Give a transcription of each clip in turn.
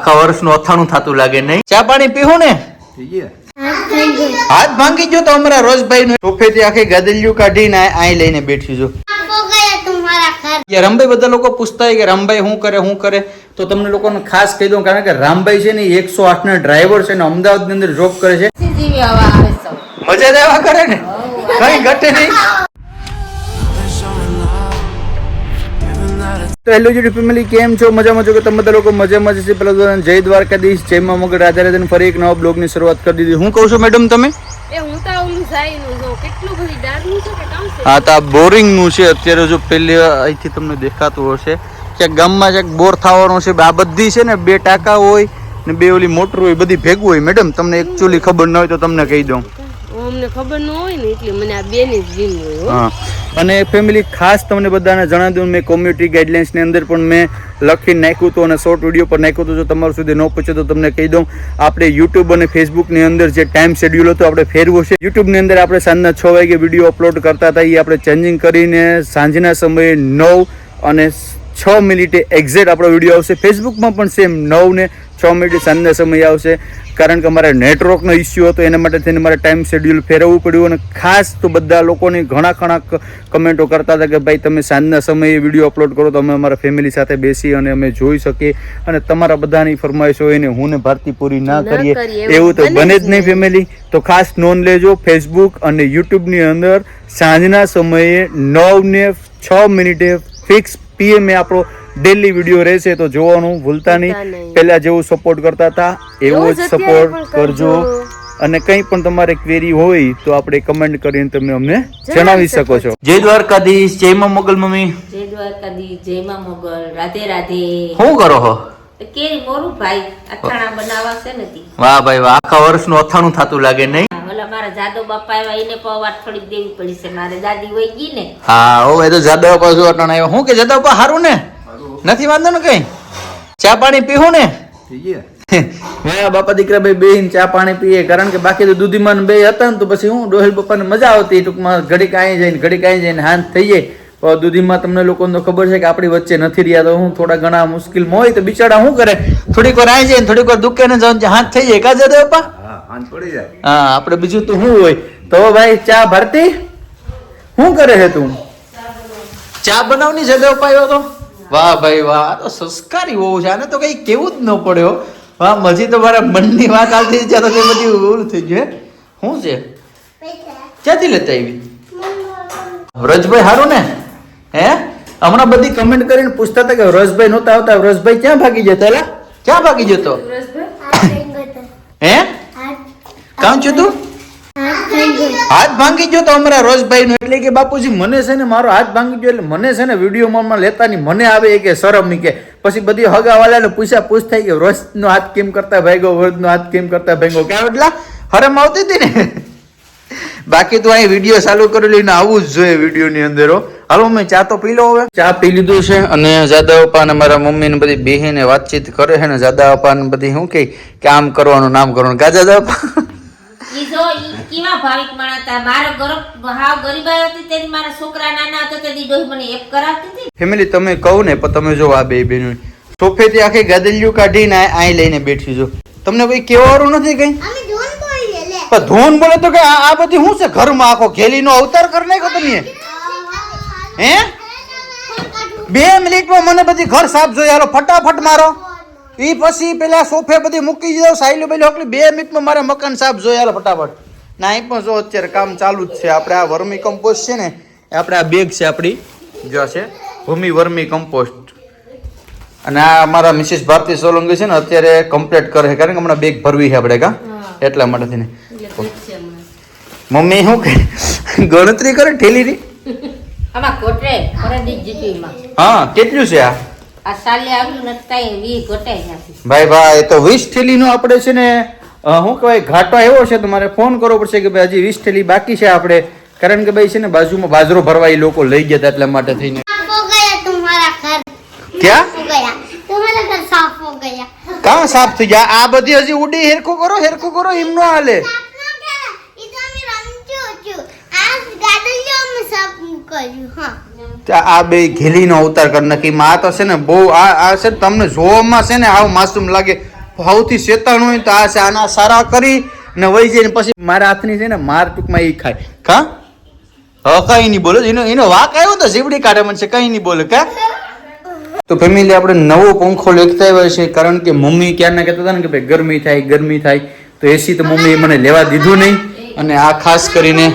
આખા વર્ષનું અથાણું થતું લાગે નહીં. ચા પાણી પીવું ને? હાથ ભાંગી ગયો તો અમારા રોજભાઈ નું સોફેથી આખી ગદલિયું કાઢીને અહીં લઈને બેઠી જો રામભાઈ બધા લોકો પૂછતા હોય કે રામભાઈ શું કરે શું કરે? તો તમને લોકોને ખાસ કહી દઉં કારણ કે રામભાઈ છે ને એકસો આઠ ના ડ્રાઈવર છે ને અમદાવાદની અંદર જોબ કરે છે. મજા દેવા કરે ને? કઈ ઘટે નહીં. તો હેલો યુટ્યુબ ફેમિલી કેમ છો? મજામાં છો કે તમે બધા લોકો? મજામાં મજા છે પેલા જય દ્વારકાધીશ જય મા મગર રાજા રાજન ફરી એક નવા બ્લોગની શરૂઆત કરી દીધી. હું કહું છું મેડમ તમે? એ હું તો ઓલું જાયનું જો કેટલું બધી ડાર્કનું છે કે કામ છે? હા તો આ બોરિંગનું છે. અત્યારે જો પેલી અહીંથી તમને દેખાતું હશે. કે ગામમાં જે બોર થવાનું છે. આ બધી છે ને બે ટાંકા હોય ને બે ઓલી મોટર હોય બધી ભેગું હોય મેડમ તમને એકચ્યુઅલી ખબર ન હોય તો તમને કહી દઉં. અમને ખબર ન હોય ને એટલે મને આ બે ની જ બીન હોય હો. અને ફેમિલી ખાસ તમને બધાને જણાવી દઉં, મેં કોમ્યુનિટી ગાઈડલાઇન્સની અંદર પણ મેં લખીને નાખ્યું હતું અને શોર્ટ વીડિયો પર નાખ્યું હતું. જો તમારા સુધી ન પહોંચે તો તમને કહી દઉં, આપણે યુટ્યુબ અને ફેસબુકની અંદર જે ટાઈમ શેડ્યુલ હતો, આપણે ફેરવો છે. યુટ્યુબની અંદર આપણે સાંજના છ વાગે વીડિયો અપલોડ કરતા હતા. એ આપણે ચેન્જિંગ કરીને સાંજના સમયે નવ અને છ મિનિટે એક્ઝેક્ટ આપણો વીડિયો આવશે. ફેસબુકમાં પણ સેમ નવ ને છ મિનિટ સાંજના સમય આવશે. કારણ કે અમારે નેટવર્કનો ઇસ્યુ હતો એના માટે થઈને મારે ટાઈમ શેડ્યુલ ફેરવવું પડ્યું અને ખાસ તો બધા લોકોની ઘણા ઘણા કમેન્ટો કરતા હતા કે ભાઈ તમે સાંજના સમયે વીડિયો અપલોડ કરો તો અમે અમારા ફેમિલી સાથે બેસી અને અમે જોઈ શકીએ અને તમારા બધાની ફરમાઈશ હોય ને હું ને ભારતી પૂરી ના કરીએ. એવું તો બને જ નહીં ફેમિલી તો ખાસ નોંધ લેજો ફેસબુક અને યુટ્યુબની અંદર સાંજના સમયે નવ ને છ મિનિટે ફિક્સ પીએમએ આપણો ડેલી વીડિયો રહેશે તો જોવાનું ભૂલતા નહીં. પહેલા જેવું સપોર્ટ કરતા હતા એવો જ સપોર્ટ કરજો. અને કંઈ પણ તમારે ક્વેરી હોય તો આપણે કમેન્ટ કરીને તમે અમને જણાવી શકો છો. જય દ્વારકાધીશ જય માં મોગલ મમ્મી. જય દ્વારકાધીશ જય માં મોગલ. રાધે રાધે. શું કરો હો? કેરી મોરું ભાઈ અથાણા બનાવવા છે નથી વાહ ભાઈ વાહ આખા વર્ષનું અથાણું થતું લાગે નહીં? મારા જાદવ બાપા આવ્યા એને પવાર થોડી દેવી પડી છે. મારે દાદી વહી ગઈ ને. હા ઓ એ તો જાદવ પાછું અટાણ આવ્યો. હું કે જાદવ બાપા હારું ને? નથી વાંધો ને કઈ? ચા પાણી પીવું ને? મારા બાપા દીકરા ભાઈ બેહીને ચા પાણી પીએ કારણ કે બાકી તો દૂધીમાન બે હતા ને તો પછી હું ડોહેલ બાપાને મજા આવતી ટૂંકમાં ઘડીક અહીં જઈને ઘડીક અહીં જઈને હાથ થઈ જાય. પણ દૂધીમાં તમને લોકોને તો ખબર છે કે આપણી વચ્ચે નથી રહ્યા તો હું થોડા ઘણા મુશ્કેલમાં હોય તો બિચારા શું કરે? થોડીક વાર આઈ જાય ને થોડીક વાર દુકાને જવાનું હાથ થઈ જાય. કા જાદવ બાપા હા આપણે બીજું તો શું હોય? તો ભાઈ ચા ભરતી? શું કરે છે તું? ચા બનાવની છે જગ્યા પાયો તો? વાહ ભાઈ વાહ તો સંસ્કારી બહુ છે. આને તો કઈ કેવું જ ન પડ્યો વાહ મજી તો મારા મનની વાત આવતી ત્યાં તો કઈ બધી ઓલું થઈ ગયું શું છે? ક્યાંથી લેતા આવી? રજભાઈ હારું ને? હે? હમણાં બધી કમેન્ટ કરીને પૂછતા હતા કે રજભાઈ નહોતા આવતા. રજભાઈ ક્યાં ભાગી જતા? એલા ક્યાં ભાગી જતો? હે? કામ છું તું હાથ ભાંગી ગયો તો અમારા રોજભાઈ નો એટલે કે બાપુજી, મને છે ને મારો હાથ ભાંગી ગયો એટલે મને છે ને વીડિયો લેતા ની મને આવે કે શરમ કે. પછી બધી હગાવાલા ને પૂછ્યા પૂછ થઈ ગયો રોજ નો હાથ કેમ કરતા ભાગ્યો રોજ નો હાથ કેમ કરતા ભાગ્યો? ક્યાં એટલા હરમ આવતી હતી ને? બાકી તો અહીં વીડિયો ચાલુ કરેલી ને આવું જ જોઈએ વીડિયો ની અંદર હાલો, મેં ચા તો પી લો હવે. ચા પી લીધું છે અને જાદા પપ્પા ને મારા મમ્મી ને બધી બેહીને વાતચીત કરે છે ને જાદા અપા ને બધી શું કે આમ કરવાનું નામ કરવાનું. કા જાદા પપ્પા ઈ જો ઈ કેવા ભાવિક માણસ હતા? મારો ગરબ હાવ ગરીબાઈ હતી તેની મારા છોકરા નાના હતા તે ડોહી મને એક કરાવતી હતી ફેમિલી તમે કહું ને પણ તમે જો આ બે બેનો સોફેથી આખી ગાદલિયું કાઢીને અહીં લઈને બેઠી જો તમને કોઈ કહેવાનું નથી કઈ? અમે ધોન બોલીએ પણ ધોન બોલે તો કે આ આ બધી શું છે? ઘરમાં આખો ઘેલીનો અવતાર કરી નાખ્યો તમે? હે? બે મિનિટમાં મને બધી ઘર સાફ જોઈએ હાલો ફટાફટ મારો. ઈ પછી પેલા સોફે બધી મૂકી દીધો સાયલું બેલું હકલી બે મિનિટમાં મારે મકાન સાફ જોઈએ હાલ ફટાફટ. ના એ પણ જો અત્યારે કામ ચાલુ જ છે આપણે આ વર્મી કમ્પોસ્ટ છે ને આપણે આ બેગ છે આપણી જો છે ભૂમિ વર્મી કમ્પોસ્ટ અને આ અમારા મિસિસ ભારતી સોલંકી છે ને અત્યારે કમ્પ્લીટ કરે છે કારણ કે હમણાં બેગ ભરવી છે આપણે કા? એટલા માટે હમણાં. મમ્મી શું કે ગણતરી કરે ઠેલી ની હા કેટલું છે આ? આ ભાઈ ભાઈ તો વીસ થેલીનો આપણે છે ને હું કહેવાય ઘાટો એવો છે તમારે ફોન કરવો પડશે કે ભાઈ હજી વીસ થેલી બાકી છે આપણે. કારણ કે ભાઈ છે ને બાજુમાં બાજરો ભરવા એ લોકો લઈ ગયા હતા એટલા માટે થઈને. કા સાફ થઈ ગયા? આ બધી હજી ઉડી હેરખું કરો હેરખું કરો એમ નો હાલે. આ બે ઘેલીનો અવતાર કરી નાખી. માં આ તો છે ને બહુ આ આ છે તમને જોવામાં છે ને આવું માસૂમ લાગે. સૌથી શેતાણ હોય તો આ છે આના સારા કરી ને વહી જઈને પછી મારા હાથની છે ને માર ટૂંકમાં એ ખાય. કા? હા, કઈ નહીં બોલે. એનો એનો વાક આવ્યો તો ઝીબડી કાઢે મને છે. કઈ નહીં બોલે, કા? તો ફેમિલી, આપણે નવો પંખો લેખતા આવ્યા છે કારણ કે મમ્મી ક્યારના કહેતા હતા ને કે ભાઈ ગરમી થાય ગરમી થાય. તો એસી તો મમ્મીએ મને લેવા દીધું નહીં. અને આ ખાસ કરીને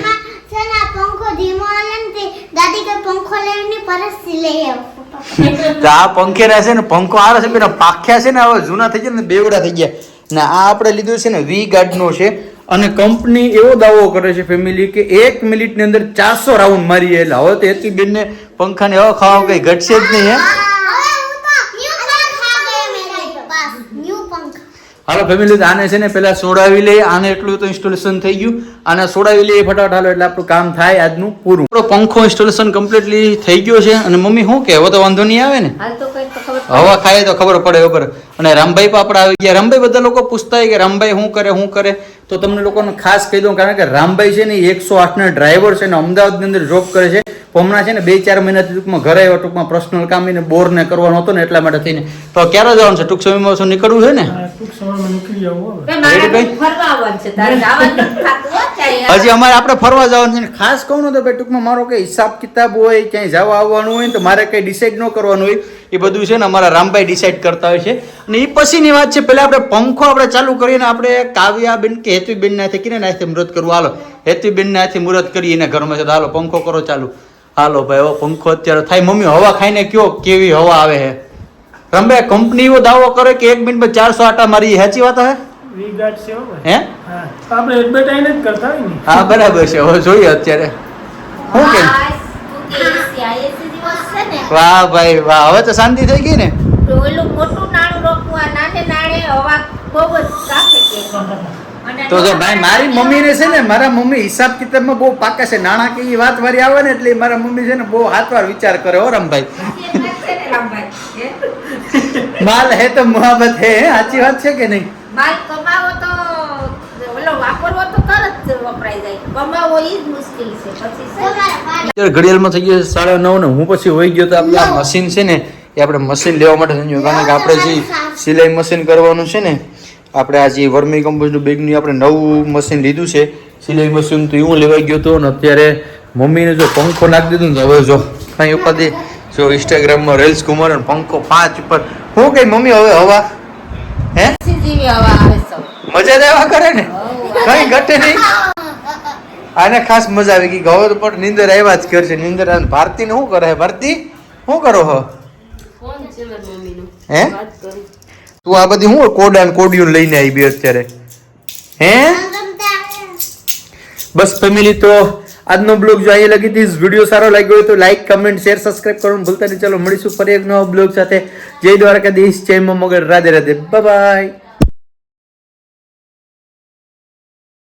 છે ને આ પંખો ધીમો હાલે ને તે દાદી કે પંખો લેવાની પરસથી લઈ આવો તો આ પંખે રહેશે ને, પંખો આવે છે, પેલા પાખ્યા છે ને, હવે જૂના થઈ ગયા ને, બેવડા થઈ ગયા. ને આ આપણે લીધું છે ને, વી ગાર્ડનો છે. અને કંપની એવો દાવો કરે છે ફેમિલી કે એક મિનિટની અંદર ચારસો રાઉન્ડ મારીએ એટલે હવે તો એટલી બેનને પંખાની હવા ખાવા કઈ ઘટશે જ નહીં, હું તો ન્યુ પંખા આ ગયો મેરે પાસ ન્યુ પંખા હાલો ફેમિલી આને છે ને પેલા સોડાવી લઈએ આને એટલું તો ઇન્સ્ટોલેશન થઈ ગયું. આને સોડાવી લઈએ ફટાફટ હાલો એટલે આપણું કામ થાય આજનું પૂરું. આપણો પંખો ઇન્સ્ટોલેશન કમ્પ્લીટલી થઈ ગયો છે અને મમ્મી શું કે હવે તો વાંધો નહીં આવે ને? હાલ તો તો ખબર પડે. હવા ખાય તો ખબર પડે ઉપર અને રામભાઈ પાપડા આવી ગયા. રામભાઈ બધા લોકો પૂછતા હોય કે રામભાઈ શું કરે શું કરે. તો તમને લોકોને ખાસ કહી દઉં કારણ કે રામભાઈ છે ને એકસો આઠના ડ્રાઈવર છે ને અમદાવાદની અંદર જોબ કરે છે. હમણાં છે ને બે ચાર મહિનાથી ટૂંકમાં ઘરે આવ્યો ટૂંકમાં પર્સનલ કામ એને બોર ને કરવાનો હતો ને એટલા માટે થઈને. તો ક્યારે જવાનું છે? ટૂંક સમયમાં શું નીકળવું છે ને? ટૂંક સમયમાં નીકળી આવું. હજી અમારે આપણે ફરવા જવાનું છે ને ખાસ કહું ને તો ભાઈ ટૂંકમાં મારો કઈ હિસાબ કિતાબ હોય ક્યાંય જવા આવવાનું હોય ને તો મારે કઈ ડિસાઈડ ન કરવાનું હોય. એ બધું છે ને અમારા રામભાઈ ડિસાઈડ કરતા હોય છે. અને એ પછીની વાત છે પહેલાં આપણે પંખો આપણે ચાલુ કરીને આપણે કાવ્યાબેન કે હેતુબેન નાથી કિને નાથે મુહૂર્ત કરવું હાલો હેતુબેન નાથી મુહૂર્ત કરી એના ઘરમાં છે. તો હાલો પંખો કરો ચાલુ. હાલો ભાઈ હવે પંખો અત્યારે થાય. મમ્મી હવા ખાઈને કયો કેવી હવા આવે છે રામભાઈ કંપની એવો દાવો કરે કે એક મિનિટમાં ચારસો આટા મારી હેચી વાત હે? હે હા? આપણે એડવર્ટાઇઝ જ કરતા હોય ને. હા બરાબર છે. હવે જોઈએ અત્યારે. હું કે? વાહ ભાઈ વાહ. હવે તો શાંતિ થઈ ગઈ ને? તો મોટું નાણું નાને હવા બહુ જ કાફે કે અને તો જો ભાઈ મારી મમ્મીને છે ને મારા મમ્મી હિસાબ કિતાબમાં બહુ પાકા છે. નાણાકીય વાત વારી આવે ને એટલે મારા મમ્મી છે ને બહુ હાથ વાર વિચાર કરે હો રમભાઈ એ વાત છે ને રામભાઈ, હે? માલ હે તો મુહાબત હે સાચી વાત છે કે નહીં? માલ કમાવો તો ઓલો વાપરવો તો તરત વપરાઈ જાય. કમાવો ઈ જ મુશ્કેલ છે. પછી છે ને તમારા પાડી અત્યારે ઘડિયાળમાં થઈ ગયો સાડા નવ ને હું પછી હોઈ ગયો તો આપણે આ મશીન છે ને એ આપણે મશીન લેવા માટે કારણ કે આપણે જે સિલાઈ મશીન કરવાનું છે ને આપણે આ જે વર્મી કમ્પોઝનું બેગનું આપણે નવું મશીન લીધું છે. સિલાઈ મશીન તો એવું લેવાઈ ગયો હતો ને અત્યારે મમ્મીને જો પંખો નાખી દીધું ને તો હવે જો કાંઈ ઉપાધિ જો ઇન્સ્ટાગ્રામમાં રીલ્સ ઘુમાડે ને પંખો પાંચ ઉપર? હું કઈ મમ્મી હવે હવા? હે? મજા દેવા કરે ને? કઈ ઘટે નહીં. આને ખાસ મજા આવી ગઈ કે હવે તો પણ નીંદર આવ્યા જ કરશે નીંદર અને ભારતીને શું કરે ભારતી શું કરો હો? હે? તું આ બધી હું કોડા ને કોડિયું લઈને આવી બી અત્યારે? હે? બસ ફેમિલી તો આજનો બ્લોગ જો અહીંયા લગી હતી, વીડિયો સારો લાગ્યો હોય તો લાઈક કમેન્ટ શેર સબસ્ક્રાઈબ કરવાનું ભૂલતા નહીં. ચાલો, મળીશું ફરી એક નવા બ્લોગ સાથે. જય દ્વારકાધીશ. જય મગર. રાધે રાધે. બાય